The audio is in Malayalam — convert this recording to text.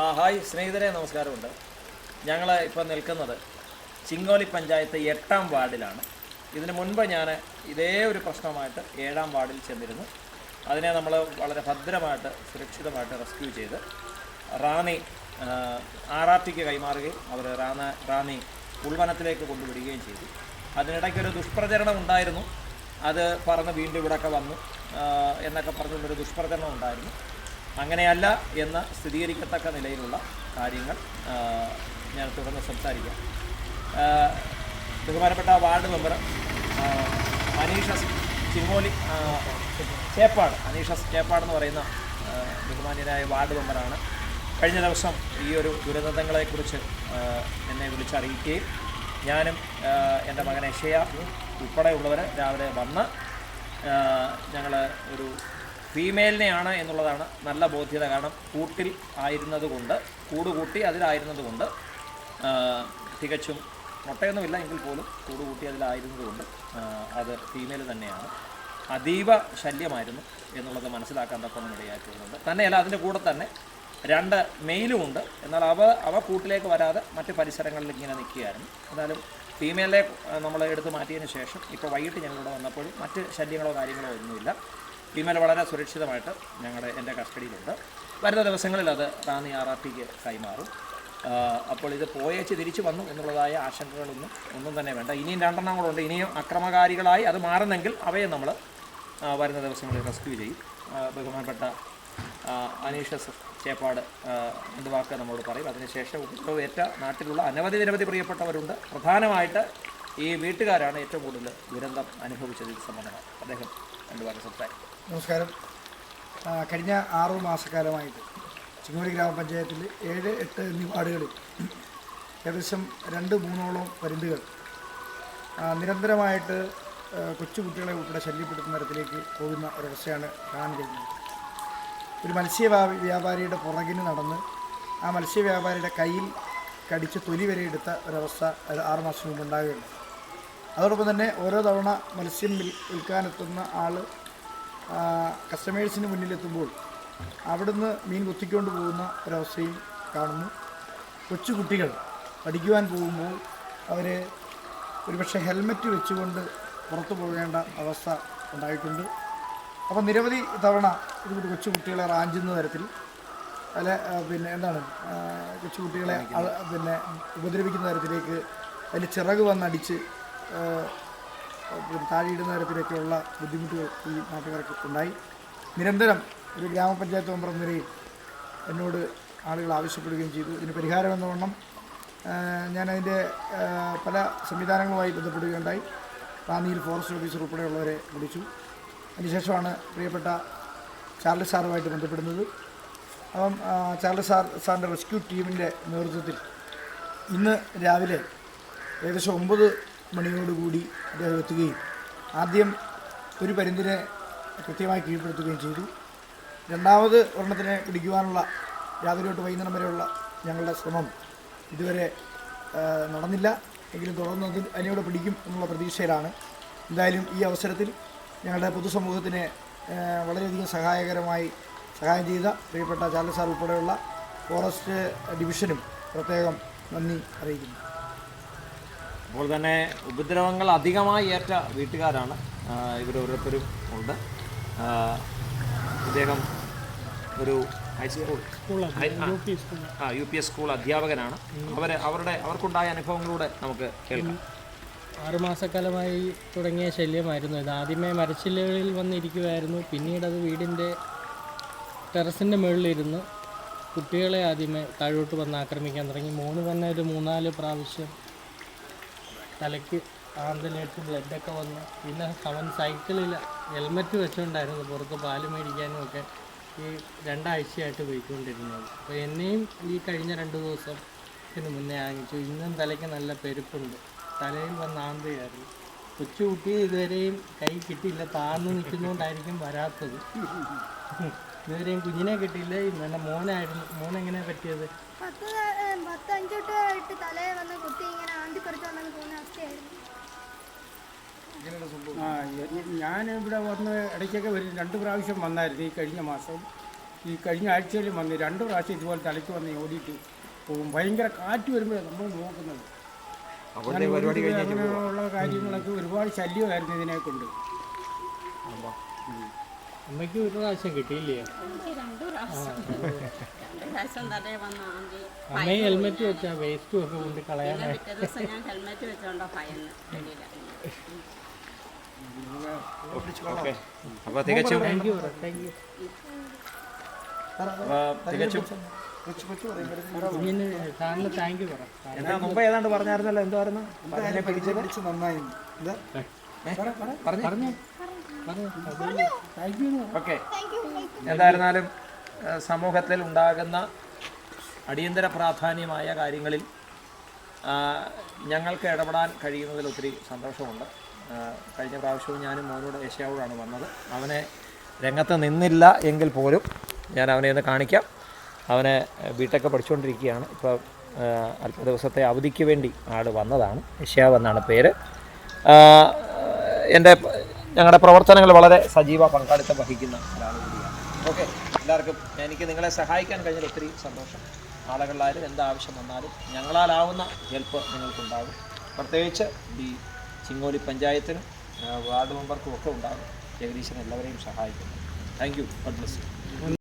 ആ ഹായ് സ്നേഹിതരെ നമസ്കാരമുണ്ട്. ഞങ്ങൾ ഇപ്പോൾ നിൽക്കുന്നത് ചിങ്ങോലി പഞ്ചായത്ത് എട്ടാം വാർഡിലാണ്. ഇതിന് മുൻപ് ഞാൻ ഇതേ ഒരു പ്രശ്നമായിട്ട് ഏഴാം വാർഡിൽ ചെന്നിരുന്നു. അതിനെ നമ്മൾ വളരെ ഭദ്രമായിട്ട് സുരക്ഷിതമായിട്ട് റെസ്ക്യൂ ചെയ്ത് റാണി ആർ ആർ ടിക്ക് കൈമാറുകയും അവർ റാന റാന്നി ഉൾവനത്തിലേക്ക് കൊണ്ടുവിടുകയും ചെയ്തു. അതിനിടയ്ക്കൊരു ദുഷ്പ്രചരണം ഉണ്ടായിരുന്നു. അത് പറഞ്ഞ് വീണ്ടും ഇവിടെയൊക്കെ വന്നു. എന്നൊക്കെ പറഞ്ഞുകൊണ്ടൊരു ദുഷ്പ്രചരണം ഉണ്ടായിരുന്നു. അങ്ങനെയല്ല എന്ന് സ്ഥിരീകരിക്കത്തക്ക നിലയിലുള്ള കാര്യങ്ങൾ ഞാൻ തുടർന്ന് സംസാരിക്കാം. ബഹുമാനപ്പെട്ട വാർഡ് മെമ്പർ അനീഷ ചിങ്ങോലി ചേപ്പാട് അനീഷ ചേപ്പാട് എന്ന് പറയുന്ന ബഹുമാന്യനായ വാർഡ് മെമ്പറാണ്. കഴിഞ്ഞ ദിവസം ഈ ഒരു ദുരന്തങ്ങളെക്കുറിച്ച് എന്നെ വിളിച്ചറിയിക്കുകയും ഞാനും എന്റെ മകൻ എഷയ ഉൾപ്പെടെയുള്ളവർ രാവിലെ വന്ന് ഞങ്ങൾ ഒരു ഫീമെയിലിനെയാണ് എന്നുള്ളതാണ് നല്ല ബോധ്യത. കാരണം കൂട്ടിൽ ആയിരുന്നത് കൊണ്ട് കൂട് അതിലായിരുന്നത് കൊണ്ട് തികച്ചും മുട്ടയൊന്നുമില്ല എങ്കിൽ പോലും കൂട് കൂട്ടി അതിലായിരുന്നത് കൊണ്ട് അത് ഫീമെയിൽ തന്നെയാണ്. അതീവ ശല്യമായിരുന്നു എന്നുള്ളത് മനസ്സിലാക്കാൻ തക്കൊന്നും ഇടയാക്കിയിട്ടുണ്ട് തന്നെയല്ല അതിന്റെ കൂടെ തന്നെ രണ്ട് മെയിലും ഉണ്ട്. എന്നാൽ അവ അവ കൂട്ടിലേക്ക് വരാതെ മറ്റ് പരിസരങ്ങളിൽ ഇങ്ങനെ നിൽക്കുകയായിരുന്നു. എന്നാലും ഫീമെയിലെ നമ്മൾ എടുത്ത് മാറ്റിയതിന് ശേഷം ഇപ്പോൾ വൈകിട്ട് ഞങ്ങളിവിടെ വന്നപ്പോഴും മറ്റ് ശല്യങ്ങളോ കാര്യങ്ങളോ ഒന്നുമില്ല. ഫീമെയിൽ വളരെ സുരക്ഷിതമായിട്ട് ഞങ്ങളുടെ എന്റെ കസ്റ്റഡിയിലുണ്ട്. വരുന്ന ദിവസങ്ങളിൽ അത് റാന്നി ആർ ആർ ടിക്ക് കൈമാറും. അപ്പോൾ ഇത് പോയേച്ച് തിരിച്ചു വന്നു എന്നുള്ളതായ ആശങ്കകളൊന്നും ഒന്നും തന്നെ വേണ്ട. ഇനിയും രണ്ടെണ്ണം കൂടെ ഉണ്ട് ഇനിയും അക്രമകാരികളായി അത് മാറുന്നെങ്കിൽ അവയെ നമ്മൾ വരുന്ന ദിവസങ്ങളിൽ റെസ്ക്യൂ ചെയ്യും. ബഹുമാനപ്പെട്ട അനീഷ ചേപ്പാട് എന്ത് വാക്ക് നമ്മളോട് പറയും? അതിനുശേഷം ഉപദ്രവേറ്റ നാട്ടിലുള്ള അനവധി നിരവധി പ്രിയപ്പെട്ടവരുണ്ട്. പ്രധാനമായിട്ട് ഈ വീട്ടുകാരാണ് ഏറ്റവും കൂടുതൽ ദുരന്തം അനുഭവിച്ചത് ഇത് അദ്ദേഹം രണ്ട് വാക്ക് സംസാരിക്കും നമസ്കാരം. കഴിഞ്ഞ ആറു മാസക്കാലമായിട്ട് ചിങ്ങോലി ഗ്രാമപഞ്ചായത്തിൽ ഏഴ് എട്ട് എന്നീ വാർഡുകളിൽ ഏകദേശം രണ്ട് മൂന്നോളം പരിന്തുകൾ നിരന്തരമായിട്ട് കൊച്ചുകുട്ടികളെ ഉൾപ്പെടെ ശല്യപ്പെടുത്തുന്ന തരത്തിലേക്ക് പോകുന്ന ഒരവസ്ഥയാണ് കാണാൻ കഴിഞ്ഞത് ഒരു മത്സ്യ വ്യാപാരിയുടെ പുറകിന് നടന്ന് ആ മത്സ്യ വ്യാപാരിയുടെ കയ്യിൽ കടിച്ച് തൊലി വരെ എടുത്ത ഒരവസ്ഥ ആറ് മാസം മുമ്പ് ഉണ്ടാകുകയുണ്ട് അതോടൊപ്പം തന്നെ ഓരോ തവണ മത്സ്യം വിൽ വിൽക്കാനെത്തുന്ന ആൾ കസ്റ്റമേഴ്സിന് മുന്നിലെത്തുമ്പോൾ അവിടുന്ന് മീൻ കുത്തിക്കൊണ്ട് പോകുന്ന ഒരവസ്ഥയും കാണുന്നു. കൊച്ചു കുട്ടികൾ പഠിക്കുവാൻ പോകുമ്പോൾ അവർ ഒരുപക്ഷെ ഹെൽമറ്റ് വെച്ചുകൊണ്ട് പുറത്തു പോകേണ്ട അവസ്ഥ ഉണ്ടായിട്ടുണ്ട്. അപ്പോൾ നിരവധി തവണ ഇതുകൊണ്ട് കൊച്ചു കുട്ടികളെ റാഞ്ചുന്ന തരത്തിൽ അല്ല പിന്നെ എന്താണ് കൊച്ചു കൊച്ചുകുട്ടികളെ പിന്നെ ഉപദ്രവിക്കുന്ന തരത്തിലേക്ക് അതിൽ ചിറക് വന്നടിച്ച് താഴെയിടുന്ന തരത്തിലേക്കുള്ള ബുദ്ധിമുട്ടുകൾ ഈ നാട്ടുകാർക്ക് ഉണ്ടായി. നിരന്തരം ഒരു ഗ്രാമപഞ്ചായത്ത് മെമ്പർ എന്ന നിലയിൽ എന്നോട് ആളുകൾ ആവശ്യപ്പെടുകയും ചെയ്തു. ഇതിന് പരിഹാരം എന്ന വണ്ണം ആ, ഞാനതിന്റെ പല സംവിധാനങ്ങളുമായി ബന്ധപ്പെടുകയുണ്ടായി. റാന്നിയിൽ ഫോറസ്റ്റ് ഓഫീസർ ഉൾപ്പെടെയുള്ളവരെ വിളിച്ചു. അതിനുശേഷമാണ് പ്രിയപ്പെട്ട ചാർലി സാറുമായിട്ട് ബന്ധപ്പെടുന്നത്. അപ്പം ചാർലി സാർ സാറിന്റെ റെസ്ക്യൂ ടീമിന്റെ നേതൃത്വത്തിൽ ഇന്ന് രാവിലെ ഏകദേശം ഒമ്പത് മണിയോടുകൂടി അദ്ദേഹം എത്തുകയും ആദ്യം ഒരു പരിന്തിനെ കൃത്യമായി കീഴ്പ്പെടുത്തുകയും ചെയ്തു. രണ്ടാമത് ഒരെണ്ണത്തിനെ പിടിക്കുവാനുള്ള രാവിലെ തൊട്ട് വൈകുന്നേരം വരെയുള്ള ഞങ്ങളുടെ ശ്രമം ഇതുവരെ നടന്നില്ല. എങ്കിലും തുടർന്ന് അതിനോട് പിടിക്കും എന്നുള്ള പ്രതീക്ഷയിലാണ്. എന്തായാലും ഈ അവസരത്തിൽ ഞങ്ങളുടെ പൊതുസമൂഹത്തിന് വളരെയധികം സഹായകരമായി സഹായം ചെയ്ത പ്രിയപ്പെട്ട ചാർലി സാർ ഉൾപ്പെടെയുള്ള ഫോറസ്റ്റ് ഡിവിഷനും പ്രത്യേകം നന്ദി അറിയിക്കുന്നു. അപ്പോൾ തന്നെ ഉപദ്രവങ്ങൾ അധികമായി ഏറ്റ വീട്ടുകാരാണ്. ഇവരോരോരുത്തരും ഉണ്ട്. ഇദ്ദേഹം ഒരു ഹൈസ്കൂൾ ആ യു പി എസ് സ്കൂൾ അധ്യാപകനാണ്. അവർ അവരുടെ അവർക്കുണ്ടായ അനുഭവങ്ങളിലൂടെ നമുക്ക് കേൾക്കാം. ആറുമാസക്കാലമായി തുടങ്ങിയ ശല്യമായിരുന്നു ഇത്. ആദ്യമേ മരച്ചില്ലകളിൽ വന്നിരിക്കുമായിരുന്നു പിന്നീട് അത് വീടിന്റെ ടെറസിന്റെ മുകളിലിരുന്ന് കുട്ടികളെ ആദ്യമേ താഴോട്ട് വന്ന് ആക്രമിക്കാൻ തുടങ്ങി. മൂന്ന് തന്നെ ഒരു മൂന്നാൽ പ്രാവശ്യം തലയ്ക്ക് ആന്തലേറ്റ് ബ്ലഡൊക്കെ വന്നു. പിന്നെ അവൻ സൈക്കിളിൽ ഹെൽമറ്റ് വെച്ചുകൊണ്ടായിരുന്നു പുറത്ത് പാൽ മേടിക്കാനും ഒക്കെ ഈ രണ്ടാഴ്ചയായിട്ട് പോയിക്കൊണ്ടിരുന്നത്. അപ്പോൾ എന്നെയും ഈ കഴിഞ്ഞ രണ്ട് ദിവസം ഇതിന് മുന്നേ ആങ്ങിച്ചു ഇന്നും തലയ്ക്ക് നല്ല പെരുപ്പുണ്ട്. തലയിൽ വന്ന് ആന്തുകയായിരുന്നു കൊച്ചുകുട്ടി ഇതുവരെയും കൈ കിട്ടിയില്ല. താഴ്ന്നു നിൽക്കുന്നതുകൊണ്ടായിരിക്കും വരാത്തത്. ഇതുവരെയും കുഞ്ഞിനെ കിട്ടിയില്ല. ഇന്നെ മോനായിരുന്നു. മോനെങ്ങനെ പറ്റിയത്? പത്ത് ഏഹ് പത്ത് അഞ്ചോട്ടായിട്ട് തലയെ വന്ന് കുത്തി ഞാൻ ഇവിടെ വന്ന് ഇടയ്ക്കൊക്കെ വരും. രണ്ട് പ്രാവശ്യം വന്നായിരുന്നു ഈ കഴിഞ്ഞ മാസം. ഈ കഴിഞ്ഞ ആഴ്ചയിൽ വന്ന് രണ്ട് പ്രാവശ്യം ഇതുപോലെ തലയ്ക്ക് വന്ന് ഓടിയിട്ട് പോകും. ഭയങ്കര കാറ്റ് വരുമ്പോഴാണ് നമ്മൾ നോക്കുന്നത്. അങ്ങനെയുള്ള കാര്യങ്ങളൊക്കെ ഒരുപാട് ശല്യമായിരുന്നു ഇതിനെ കൊണ്ട് അമ്മയ്ക്ക് ഒരു പ്രാവശ്യം കിട്ടിയില്ലേ? അമ്മയും ഹെൽമെറ്റ് വെച്ചാൽ വേസ്റ്റും ഒക്കെ കൊണ്ട് കളയാൻ ഹെൽമെറ്റ് വെച്ചോണ്ടോ ഭയന്ന് ഓക്കെ അപ്പോൾ തികച്ചും എന്നാ മുമ്പ് ഏതാണ്ട് പറഞ്ഞായിരുന്നല്ലോ എന്തായിരുന്നു പറഞ്ഞെ പിടിച്ചത്? പിടിച്ച് നന്നായി എന്താ? പറഞ്ഞു. Thank you okay. എന്തായിരുന്നാലും സമൂഹത്തിൽ ഉണ്ടാകുന്ന അടിയന്തര പ്രാധാന്യമായ കാര്യങ്ങളിൽ ഞങ്ങൾക്ക് ഇടപെടാൻ കഴിയുന്നതിൽ ഒത്തിരി സന്തോഷമുണ്ട്. കഴിഞ്ഞ പ്രാവശ്യവും ഞാനും മോനോട് ഏഷ്യാവോടാണ് വന്നത്. അവനെ രംഗത്ത് നിന്നില്ല എങ്കിൽ പോലും ഞാൻ അവനെ ഒന്ന് കാണിക്കാം. അവനെ വീട്ടൊക്കെ പഠിച്ചുകൊണ്ടിരിക്കുകയാണ്. ഇപ്പോൾ അല്പ ദിവസത്തെ അവധിക്ക് വേണ്ടി ആൾ വന്നതാണ്. ഏഷ്യാവ് എന്നാണ് പേര്. എന്റെ ഞങ്ങളുടെ പ്രവർത്തനങ്ങൾ വളരെ സജീവ പങ്കാളിത്തം വഹിക്കുന്ന ഒരാൾ കൂടിയാണ്. ഓക്കെ എല്ലാവർക്കും എനിക്ക് നിങ്ങളെ സഹായിക്കാൻ കഴിഞ്ഞാൽ ഒത്തിരി സന്തോഷം. ആളുകളിലായാലും എന്താവശ്യം വന്നാലും ഞങ്ങളാലാവുന്ന ഹെൽപ്പ് നിങ്ങൾക്കുണ്ടാകും. പ്രത്യേകിച്ച് ഈ ചിങ്ങോലി പഞ്ചായത്തിനും വാർഡ് മെമ്പർക്കും ഒക്കെ ഉണ്ടാകും. ജഗദീശൻ എല്ലാവരെയും സഹായിക്കുന്നു. Thank you. God bless you.